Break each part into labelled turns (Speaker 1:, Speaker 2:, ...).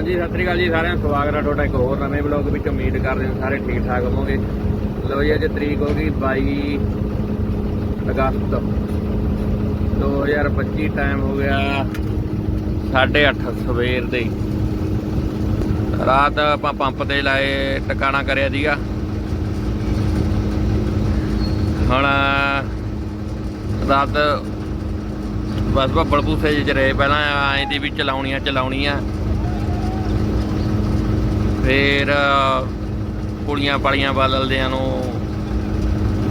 Speaker 1: ਹਾਂਜੀ, ਸਤਿ ਸ੍ਰੀ ਅਕਾਲ ਜੀ, ਸਾਰਿਆਂ ਨੂੰ ਸਵਾਗਤ ਹੈ ਤੁਹਾਡਾ ਇੱਕ ਹੋਰ ਨਵੇਂ ਬਲੌਗ ਵਿੱਚ। ਉਮੀਦ ਕਰਦੇ ਹਾਂ ਸਾਰੇ ਠੀਕ ਠਾਕ ਹੋਵੋਗੇ। ਲੋ ਜੀ, ਅੱਜ ਤਰੀਕ ਹੋ ਗਈ 22 ਅਗਸਤ। 2025 ਟਾਈਮ ਹੋ ਗਿਆ 8:30 ਸਵੇਰ ਦੇ। ਰਾਤ ਆਪਾਂ ਪੰਪ ਤੇ ਲਾਏ, ਟਿਕਾਣਾ ਕਰਿਆ ਸੀਗਾ। ਹੁਣ, ਰਾਤ ਬਸ ਭੱਬਲ ਭੂਸੇ ਜਿਹੇ ਚ ਰਹੇ। ਪਹਿਲਾਂ ਐਂ ਦੀ ਵੀ ਚਲਾਉਣੀਆਂ ਚਲਾਉਣੀਆਂ। ਫਿਰ, ਕੁੜੀਆਂ ਪਾਲੀਆਂ ਬਦਲਦਿਆਂ ਨੂੰ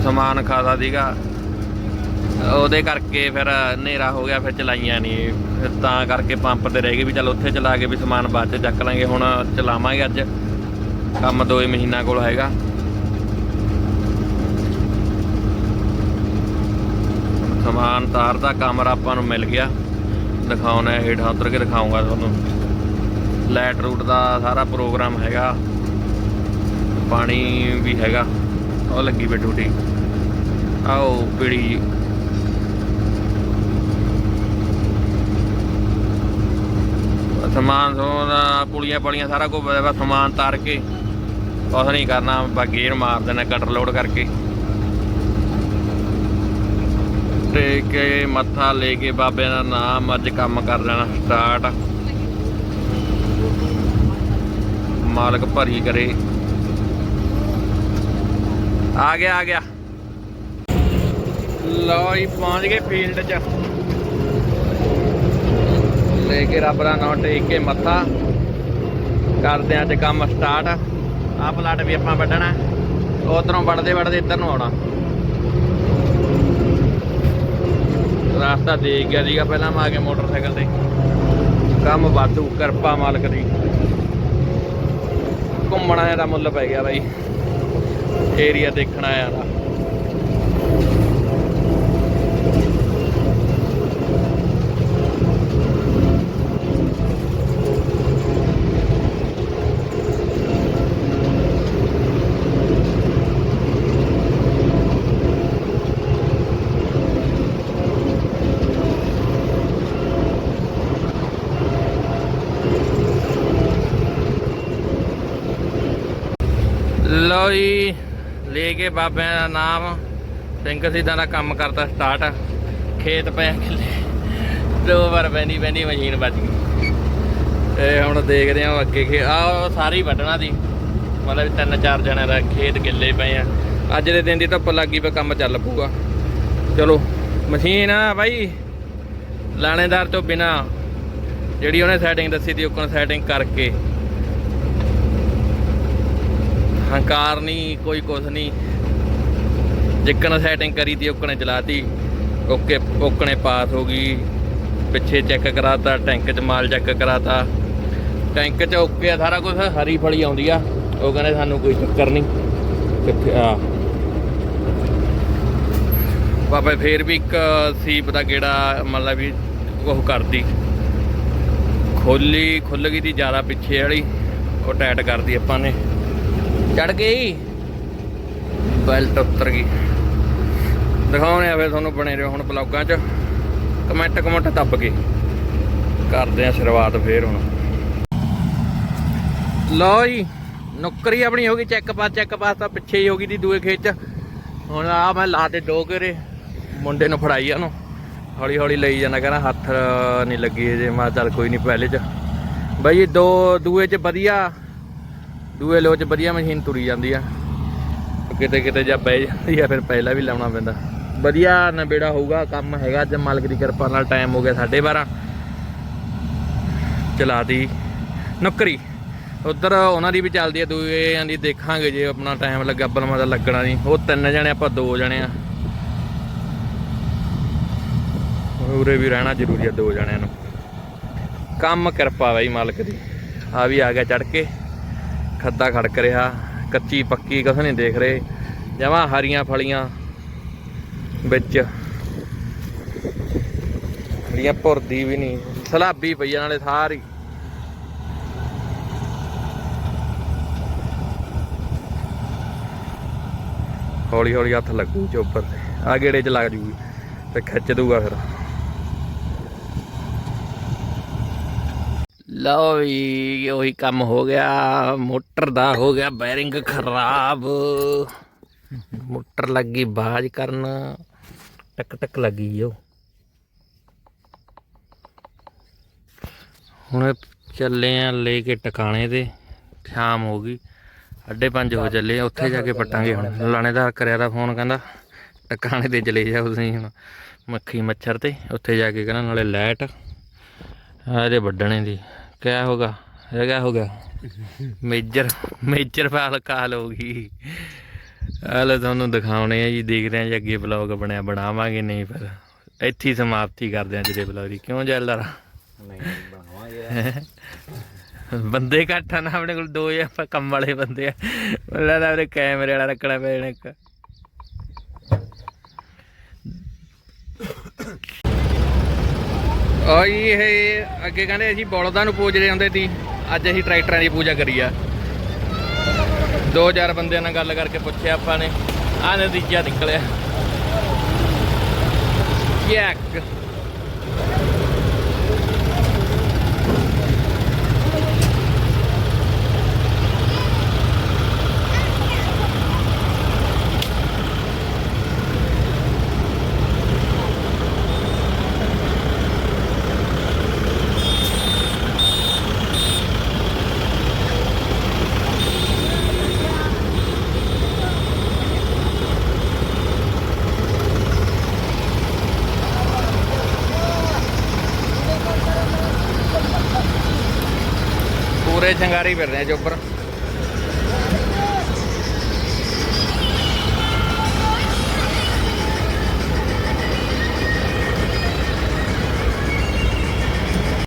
Speaker 1: ਸਮਾਨ ਖਾਦਾ ਸੀਗਾ। ਉਹਦੇ ਕਰਕੇ ਫਿਰ ਹਨੇਰਾ ਹੋ ਗਿਆ, ਫਿਰ ਚਲਾਈਆਂ ਨਹੀਂ ਫਿਰ ਤਾਂ ਕਰਕੇ ਪੰਪ ਤੇ ਰਹਿ ਗਏ ਵੀ ਚੱਲ ਉੱਥੇ ਚਲਾ ਕੇ ਵੀ ਸਮਾਨ ਬਾਅਦ ਚ ਚੱਕ ਲਾਂਗੇ, ਹੁਣ ਚਲਾਵਾਂਗੇ ਅੱਜ। ਕੰਮ ਦੋ ਹੀ ਮਹੀਨਾ ਕੋਲ ਹੈਗਾ। ਸਮਾਨ ਤਾਰ ਦਾ ਕਮਰਾ ਆਪਾਂ ਨੂੰ ਮਿਲ ਗਿਆ। ਦਿਖਾਉਣਾ ਹੈ ਹੇਠਾਂ, ਉਤਰ ਕੇ ਦਿਖਾਉਂਗਾ ਤੁਹਾਨੂੰ। ਲਾਈਟ ਰੂਟ ਦਾ ਸਾਰਾ ਪ੍ਰੋਗਰਾਮ ਹੈਗਾ। ਪਾਣੀ ਵੀ ਹੈਗਾ। ਉਹ ਲੱਗੀ ਵੇ ਟੂਟੀ ਆਓ ਪੀੜੀ ਜੀ। ਸਮਾਨ ਸੋਨਾ ਪੁਲੀਆਂ ਪਲੀਆਂ ਸਾਰਾ ਕੁਝ ਬਸ ਸਮਾਨ ਤਾਰ ਕੇ ਕੁਛ ਨਹੀਂ ਕਰਨਾ ਬਾ ਗੇਰ ਮਾਰ ਦੇਣਾ ਕਟਰ ਲੋਡ ਕਰਕੇ। ਟੇਕ ਕੇ ਮੱਥਾ ਲੈ ਕੇ ਬਾਬੇ ਦਾ ਨਾਮ ਅੱਜ ਕੰਮ ਕਰ ਲੈਣਾ ਸਟਾਰਟ ਮਾਲਕ ਭਰੀ ਕਰੇ। ਆ ਗਿਆ ਆ ਗਿਆ। ਲਓ ਜੀ, ਪਹੁੰਚ ਗਏ ਫੀਲਡ 'ਚ। ਲੈ ਕੇ ਰੱਬ ਦਾ ਨਾਮ ਟੇਕ ਕੇ ਮੱਥਾ। ਕਰਦੇ ਆਂ ਅੱਜ ਕੰਮ ਸਟਾਰਟ ਆਹ ਪਲਾਟ ਵੀ ਆਪਾਂ ਵੱਢਣਾ। ਉਧਰੋਂ ਵੱਢਦੇ ਵੱਢਦੇ ਇੱਧਰ ਨੂੰ ਆਉਣਾ। ਰਸਤਾ ਦੇਖ ਗਿਆ ਸੀਗਾ ਪਹਿਲਾਂ, ਮੈਂ ਆ ਕੇ ਮੋਟਰਸਾਈਕਲ ਤੇ। ਕੰਮ ਵਾਧੂ, ਕਿਰਪਾ ਮਾਲਕ ਦੀ। ਘੁੰਮਣਾ ਦਾ ਮੁੱਲ ਪੈ ਗਿਆ ਬਾਈ। ਏਰੀਆ ਦੇਖਣਾ ਆ ਦਾ। ਲਓ ਜੀ, ਲੈ ਕੇ ਬਾਬਿਆਂ ਦਾ ਨਾਮ। ਸਿੰਘ ਸਿੱਧਾਂ ਦਾ ਕੰਮ ਕਰਤਾ ਸਟਾਰਟ ਖੇਤ ਪਿਆ ਕਿੱਲੇ ਦੋ ਵਾਰ ਬੈਂਦੀ ਬੈਂਦੀ ਮਸ਼ੀਨ ਵੱਜ ਗਈ। ਤੇ ਹੁਣ ਦੇਖਦੇ ਹਾਂ ਅੱਗੇ ਖੇ ਆ ਸਾਰੀ ਵੱਢਣਾ ਦੀ ਮਤਲਬ ਤਿੰਨ ਚਾਰ ਜਣਿਆਂ ਦਾ ਖੇਤ ਗਿੱਲੇ ਪਏ ਆ। ਅੱਜ ਦੇ ਦਿਨ ਦੀ ਧੁੱਪ ਲੱਗੀ ਪਈ ਕੰਮ ਚੱਲ ਪੂਗਾ ਚਲੋ ਮਸ਼ੀਨ ਆ ਬਾਈ। ਲਾਣੇਦਾਰ ਤੋਂ ਬਿਨਾ ਜਿਹੜੀ ਉਹਨੇ ਸੈਟਿੰਗ ਦੱਸੀ ਤੀ ਉਹ ਸੈਟਿੰਗ ਕਰਕੇ ਹੰਕਾਰ ਨਹੀਂ, ਕੋਈ ਕੁਛ ਨਹੀਂ। ਜਿੱਕਣ ਸੈਟਿੰਗ ਕਰੀ ਤੀ, ਉਕਣੇ ਚਲਾਤੀ। ਓਕੇ ਓਕਣੇ ਪਾਸ ਹੋ ਗਈ। ਪਿੱਛੇ ਚੈੱਕ ਕਰਾਤਾ ਟੈਂਕ 'ਚ ਮਾਲ ਚੈੱਕ ਕਰਾਤਾ। ਟੈਂਕ 'ਚ ਓਕੇ ਆ ਸਾਰਾ ਕੁਝ ਹਰੀ ਫਲੀ ਆਉਂਦੀ ਆ। ਉਹ ਕਹਿੰਦੇ ਸਾਨੂੰ ਕੋਈ ਚੱਕਰ ਨਹੀਂ। ਕਿੱਥੇ ਆ। ਬਾਬਾ ਫੇਰ ਵੀ ਇੱਕ ਸੀਪ ਦਾ ਗੇੜਾ, ਮਤਲਬ ਵੀ ਉਹ ਕਰਦੀ ਖੋਲੀ ਖੁੱਲ ਗਈ ਤੀ, ਜ਼ਿਆਦਾ ਪਿੱਛੇ ਵਾਲੀ। ਉਹ ਟਾਈਟ ਕਰਦੀ ਆਪਾਂ ਨੇ। ਚੜ ਗਈ। ਬੈਲਟ ਉੱਤਰ ਗਈ। ਦਿਖਾਉਣੇ ਆ ਫਿਰ ਤੁਹਾਨੂੰ ਬਣੇ ਰਹੋ ਹੁਣ ਬਲੌਗਾਂ 'ਚ। ਕਮੈਂਟ ਕਮੈਂਟ ਦੱਬ ਕੇ। ਕਰਦੇ ਆ ਸ਼ੁਰੂਆਤ ਫੇਰ ਹੁਣ। ਲਓ ਜੀ, ਨੁੱਕਰੀ ਆਪਣੀ ਹੋ ਗਈ, ਚੈੱਕ ਪਾਸ ਚੈੱਕ ਪਾਸ ਤਾਂ ਪਿੱਛੇ ਹੀ ਹੋ ਗਈ ਦੀ ਦੂਏ ਖੇਤ 'ਚ। ਹੁਣ ਆ ਮੈਂ ਲਾ ਤੇ ਦੋ ਘੇਰੇ, ਮੁੰਡੇ ਨੂੰ ਫੜਾਈ ਆ ਉਹਨੂੰ। ਹੌਲੀ ਹੌਲੀ ਲਈ ਜਾਂਦਾ, ਕਹਿੰਦਾ ਹੱਥ ਨਹੀਂ ਲੱਗੀ ਜੇ ਮੈਂ ਚੱਲ ਕੋਈ ਨਹੀਂ ਪਹਿਲੇ 'ਚ। ਬਈ ਦੋ, ਦੂਏ 'ਚ ਵਧੀਆ। ਦੂਏ ਲੋ 'ਚ ਵਧੀਆ ਮਸ਼ੀਨ ਤੁਰੀ ਜਾਂਦੀ ਆ। ਕਿਤੇ ਕਿਤੇ ਜਾਂ ਪੈ ਜਾਂਦੀ ਆ, ਫਿਰ ਪਹਿਲਾਂ ਵੀ ਲਾਉਣਾ ਪੈਂਦਾ। ਵਧੀਆ ਨਵੇੜਾ ਹੋਊਗਾ, ਕੰਮ ਹੈਗਾ ਅੱਜ, ਮਾਲਕ ਦੀ ਕਿਰਪਾ ਨਾਲ ਟਾਈਮ ਹੋ ਗਿਆ 12:30 ਚਲਾਤੀ। ਨੌਕਰੀ। ਉਧਰ ਉਹਨਾਂ ਦੀ ਵੀ ਚੱਲਦੀ ਆ ਦੂਏ ਦੀ ਦੇਖਾਂਗੇ ਜੇ ਆਪਣਾ ਟਾਈਮ ਲੱਗਾ ਬਲਮਾ ਦਾ ਲੱਗਣਾ ਨਹੀਂ। ਉਹ ਤਿੰਨ ਜਣੇ, ਆਪਾਂ ਦੋ ਜਣੇ ਆ। ਉਰੇ ਵੀ ਰਹਿਣਾ ਜ਼ਰੂਰੀ ਆ ਦੋ ਜਣਿਆਂ ਨੂੰ। ਕੰਮ ਕਿਰਪਾ ਬਾਈ ਮਾਲਕ ਦੀ। ਆ ਵੀ ਆ ਗਿਆ ਚੜ ਕੇ। ਖੱਦਾ ਖੜਕ ਰਿਹਾ, ਕੱਚੀ ਪੱਕੀ ਕੁਛ ਨਹੀਂ ਦੇਖ ਰਹੇ, ਜਮਾ ਹਰੀਆਂ ਫਲੀਆਂ ਵਿੱਚ। ਹਰੀਆਂ ਭੁਰਦੀ ਵੀ ਨਹੀਂ, ਸਲਾਬੀ ਪਈ ਆ ਨਾਲੇ ਸਾਰੀ। ਹੌਲੀ ਹੌਲੀ ਹੱਥ ਲੱਗੂ ਚੋਪਰ ਤੇ ਆ ਗੇੜੇ ਚ ਲੱਗ ਜੂਗੀ, ਤੇ ਖਿੱਚ ਦੂਗਾ ਫਿਰ। ਲਓ ਵੀ ਉਹੀ ਕੰਮ ਹੋ ਗਿਆ, ਮੋਟਰ ਦਾ ਹੋ ਗਿਆ ਬੈਰਿੰਗ ਖਰਾਬ। ਮੋਟਰ ਲੱਗੀ ਬਾਜ ਕਰਨ, ਟਕ ਟਕ ਲੱਗੀ ਉਹ ਹੁਣ ਚੱਲੇ ਆ ਲੈ ਕੇ ਟਿਕਾਣੇ ਤੇ, ਸ਼ਾਮ ਹੋ ਗਈ ਅੱਡੇ ਪੰਜ ਹੋ ਚੱਲੇ ਉੱਥੇ ਜਾ ਕੇ ਪੱਟਾਂਗੇ ਹੁਣ। ਲਾਣੇਦਾਰ ਕਰਿਆ ਦਾ ਫੋਨ ਕਹਿੰਦਾ, ਟਿਕਾਣੇ ਤੇ ਚਲੇ ਜਾਓ ਤੁਸੀਂ ਹੁਣ, ਮੱਖੀ ਮੱਛਰ ਤੇ, ਉੱਥੇ ਜਾ ਕੇ ਕਹਿੰਦਾ ਨਾਲੇ ਲਾਈਟ ਆ ਇਹਦੇ ਵੱਢਣੇ ਦੀ। ਕਿਆ ਹੋਗਾ? ਇਹ ਕਿਆ ਹੋ ਗਿਆ ਮੇਜਰ ਮੇਜਰ ਫਾਲ ਕਾਲ ਹੋ ਗਈ। ਹਾਲੇ ਤੁਹਾਨੂੰ ਦਿਖਾਉਣੇ ਆ ਜੀ ਦੇਖਦੇ ਆ ਜੀ ਅੱਗੇ ਬਲੌਗ ਬਣਿਆ ਬਣਾਵਾਂਗੇ ਨਹੀਂ ਫਿਰ। ਇੱਥੇ ਹੀ ਸਮਾਪਤੀ ਕਰਦੇ ਆ ਜਿਹੜੇ ਬਲੌਗ ਦੀ। ਕਿਉਂ ਜੈਲਦਾਰ
Speaker 2: ਨਹੀਂ ਬਣਾਵਾਂਗੇ
Speaker 1: ਬੰਦੇ ਘੱਟ ਆ ਨਾ ਆਪਣੇ ਕੋਲ ਦੋ ਜਾਂ ਆਪਾਂ ਕੰਮ ਵਾਲੇ ਬੰਦੇ ਆ। ਲੱਗਦਾ ਆਪਣੇ ਕੈਮਰੇ ਵਾਲਾ ਰੱਖਣਾ ਪੈਣਾ ਇੱਕ। ਓਏ ਇਹ ਅੱਗੇ ਕਹਿੰਦੇ ਅਸੀਂ ਬਲਦਾਂ ਨੂੰ ਪੂਜਦੇ ਹੁੰਦੇ ਸੀ। ਅੱਜ ਅਸੀਂ ਟਰੈਕਟਰਾਂ ਦੀ ਪੂਜਾ ਕਰੀ ਆ। ਦੋ ਚਾਰ ਬੰਦਿਆਂ ਨਾਲ ਗੱਲ ਕਰਕੇ ਪੁੱਛਿਆ ਆਪਾਂ ਨੇ। ਆਹ ਨਤੀਜਾ ਨਿਕਲਿਆ। ਯੈਕ। ਪੂਰੇ ਚੰਗਾਰੀ ਫਿਰ ਰਹੇ ਆ ਚੋਪਰ